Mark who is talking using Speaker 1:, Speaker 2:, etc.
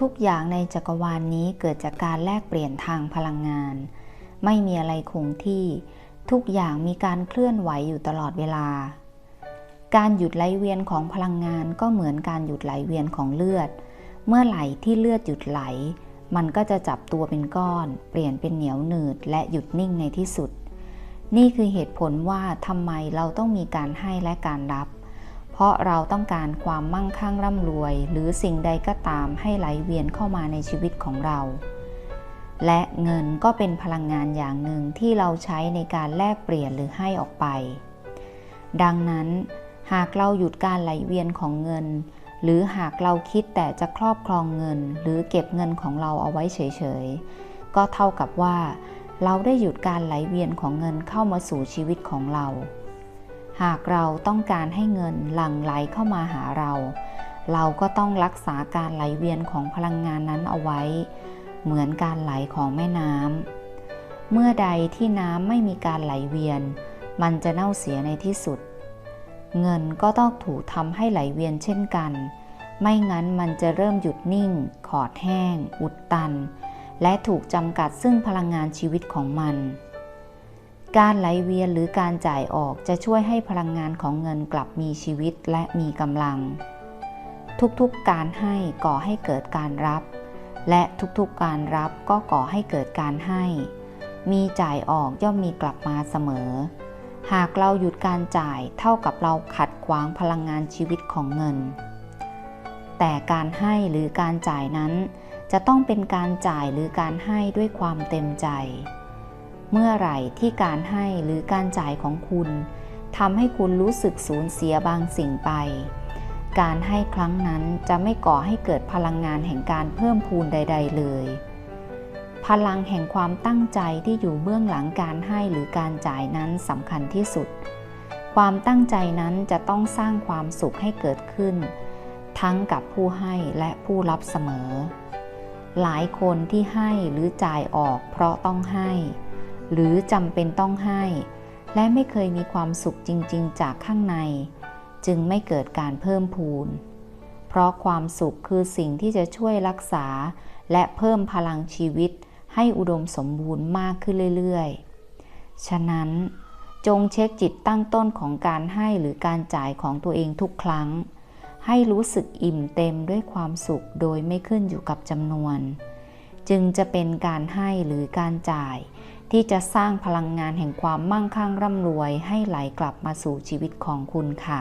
Speaker 1: ทุกอย่างในจักรวาลนนี้เกิดจากการแลกเปลี่ยนทางพลังงาน ไม่มีอะไรคงที่ ทุกอย่างมีการเคลื่อนไหวอยู่ตลอดเวลา การหยุดไหลเวียนของพลังงานก็เหมือนการหยุดไหลเวียนของเลือด เมื่อไหลที่เลือดหยุดไหล มันก็จะจับตัวเป็นก้อน เปลี่ยนเป็นเหนียวหนืดและหยุดนิ่งในที่สุด นี่คือเหตุผลว่าทำไมเราต้องมีการให้และการรับ เพราะเราต้องการความมั่งคั่งร่ำรวย หรือสิ่งใดก็ตามให้ไหลเวียนเข้ามาในชีวิตของเรา และเงินก็เป็นพลังงานอย่างหนึ่งที่เราใช้ในการแลกเปลี่ยนหรือให้ออกไป ดังนั้นหากเราหยุดการไหลเวียนของเงิน หรือหากเราคิดแต่จะครอบครองเงิน หรือเก็บเงินของเราเอาไว้เฉยๆ ก็เท่ากับว่า เราได้หยุดการไหลเวียนของเงินเข้ามาสู่ชีวิตของเรา หากเราต้องการให้เงินหลั่งไหลเข้ามาหาเรา เราก็ต้องรักษาการไหลเวียนของพลังงานนั้นเอาไว้ เหมือนการไหลของแม่น้ำ เมื่อใดที่น้ำไม่มีการไหลเวียน มันจะเน่าเสียในที่สุด เงินก็ต้องถูกทำให้ไหลเวียนเช่นกัน ไม่งั้นมันจะเริ่มหยุดนิ่ง ขอดแห้ง อุดตัน และถูกจำกัดซึ่งพลังงานชีวิตของมัน การไหลเวียนหรือการจ่ายออกจะช่วยให้พลังงานของเงินกลับมีชีวิตและมีกำลัง ทุกๆการให้ก่อให้เกิดการรับ และทุกๆการรับก็ก่อให้เกิดการให้ มีจ่ายออกย่อมมีกลับมาเสมอ หากเราหยุดการจ่ายเท่ากับเราขัดขวางพลังงานชีวิตของเงิน แต่การให้หรือการจ่ายนั้น จะต้องเป็นการจ่ายหรือการให้ด้วยความเต็มใจ เมื่อไหร่ที่การให้หรือการจ่ายของคุณทำให้คุณรู้สึกสูญเสียบางสิ่งไป การให้ครั้งนั้นจะไม่ก่อให้เกิดพลังงานแห่งการเพิ่มพูนใด ๆ เลย พลังแห่งความตั้งใจที่อยู่เบื้องหลังการให้หรือการจ่ายนั้นสำคัญที่สุด ความตั้งใจนั้นจะต้องสร้างความสุขให้เกิดขึ้น ทั้งกับผู้ให้และผู้รับเสมอ หลายคนที่ให้หรือจ่ายออกเพราะต้องให้ หรือจำเป็นต้องให้ และไม่เคยมีความสุขจริง ๆ จากข้างใน จึงไม่เกิดการเพิ่มพูน เพราะความสุขคือสิ่งที่จะช่วยรักษา และเพิ่มพลังชีวิตให้อุดมสมบูรณ์มากขึ้นเรื่อยๆ ฉะนั้นจงเช็คจิตตั้งต้นของการให้หรือการจ่ายของตัวเองทุกครั้ง ให้รู้สึกอิ่มเต็มด้วยความสุขโดยไม่ขึ้นอยู่กับจำนวน จึงจะเป็นการให้หรือการจ่าย ที่จะสร้างพลังงานแห่งความมั่งคั่งร่ำรวยให้ไหลกลับมาสู่ชีวิตของคุณค่ะ